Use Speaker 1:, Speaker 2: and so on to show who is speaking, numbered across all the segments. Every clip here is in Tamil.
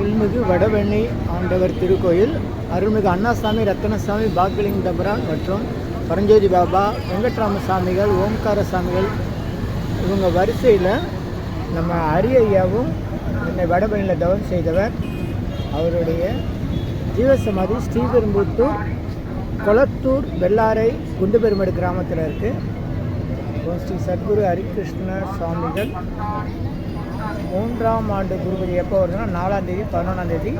Speaker 1: அருள்மிகு வடவெண்ணி ஆண்டவர் திருக்கோயில் அருள்மிகு அண்ணாசாமி ரத்தனசாமி பாக்கிலிங் தபரான் மற்றும் பரஞ்சோதி பாபா வெங்கட்ராம சாமிகள் ஓம்கார சாமிகள் இவங்க வரிசையில் நம்ம அரிய ஐயாவும் என்னை வடபழனியில் தவம் செய்தவர். அவருடைய ஜீவசமாதி ஸ்ரீபெரும்புத்தூர் கொளத்தூர் வெள்ளாரை குண்டுபெருமடு கிராமத்தில் இருக்குது ஸ்ரீ சத்குரு ஹரிகிருஷ்ண சுவாமிகள். மூன்றாம் ஆண்டு குருபதி எப்போ வருதுன்னா நாலாம் தேதி பதினொன்றாம் தேதி.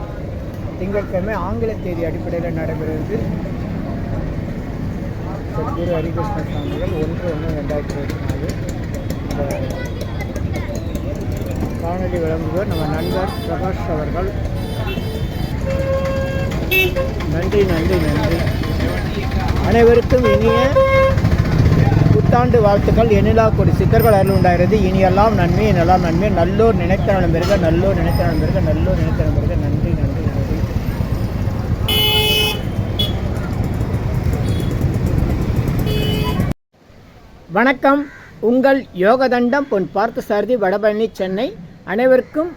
Speaker 1: திங்கட்கிழமை ஆங்கில தேதி அடிப்படையில் நடைபெறுகிறது. சத்குரு ஹரிகிருஷ்ண சுவாமிகள் ஒன்று ஒன்று ரெண்டாயிரத்தி இருபத்தி நாலு. இந்த காணொலி வழங்குவர் நம்ம நண்பர் பிரகாஷ் அவர்கள். நன்றி நன்றி நன்றி. அனைவருக்கும் இனிய புத்தாண்டு வாழ்த்துக்கள். எண்ணிலா கொடி சித்தர்கள் அருள் உண்டாகிறது. இனியெல்லாம் நன்மை எல்லாம் நன்மை. நல்லோர் நினைத்த நலம் பெருக நல்லோர் நினைத்த நலம் பெருக நல்லோர் நினைத்த நலம் பெருக நன்றி நன்றி நன்றி. வணக்கம். உங்கள் யோகதண்டம் பொன் பார்த்தசாரதி வடபழனி சென்னை. அனைவருக்கும்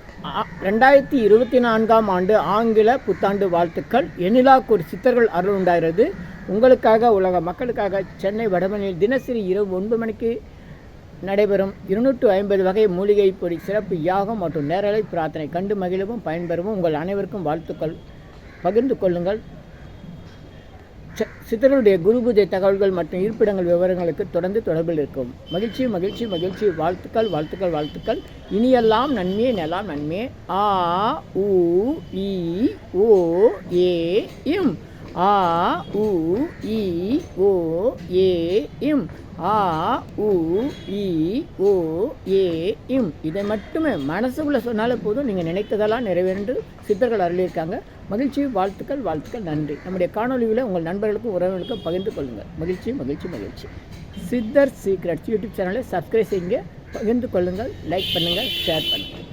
Speaker 1: ரெண்டாயிரத்தி இருபத்தி நான்காம் ஆண்டு ஆங்கில புத்தாண்டு வாழ்த்துக்கள். எனிலா கோடி சித்தர்கள் அருள் உண்டாகிறது. உங்களுக்காக உலக மக்களுக்காக சென்னை வடமணியில் தினசரி இரவு ஒன்பது மணிக்கு நடைபெறும் இருநூற்று ஐம்பது வகை மூலிகை பொடி சிறப்பு யாகம் மற்றும் நேரலை பிரார்த்தனை கண்டு மகிழவும் பயன்பெறவும் உங்கள் அனைவருக்கும் வாழ்த்துக்கள். பகிர்ந்து கொள்ளுங்கள். சித்தருடைய குரு பூஜை தகவல்கள் மற்றும் இருப்பிடங்கள் விவரங்களுக்கு தொடர்ந்து தொடர்பில் இருக்கும். மகிழ்ச்சி மகிழ்ச்சி மகிழ்ச்சி. வாழ்த்துக்கள் வாழ்த்துக்கள் வாழ்த்துக்கள். இனியெல்லாம் நன்மையே நெல்லாம் நன்மையே. ஆ உ இ ஓ ஏ இம். ஆ உ இ ஓ ஏ இம். ஆ உ இ ஓ ஏ இம். இதை மட்டுமே மனசுக்குள்ளே சொன்னாலே போதும். நீங்கள் நினைத்ததெல்லாம் நிறைவேறு சித்தர்கள் அருளியிருக்காங்க. மகிழ்ச்சி வாழ்த்துக்கள் வாழ்த்துக்கள் நன்றி. நம்முடைய காணொலியில் உங்கள் நண்பர்களுக்கும் உறவுகளுக்கும் பகிர்ந்து கொள்ளுங்கள். மகிழ்ச்சி மகிழ்ச்சி மகிழ்ச்சி. சித்தர் சீக்ரெட்ஸ் யூடியூப் சேனலை சப்ஸ்கிரைப் செய்யுங்க. பகிர்ந்து கொள்ளுங்கள் லைக் பண்ணுங்கள் ஷேர் பண்ணுங்கள்.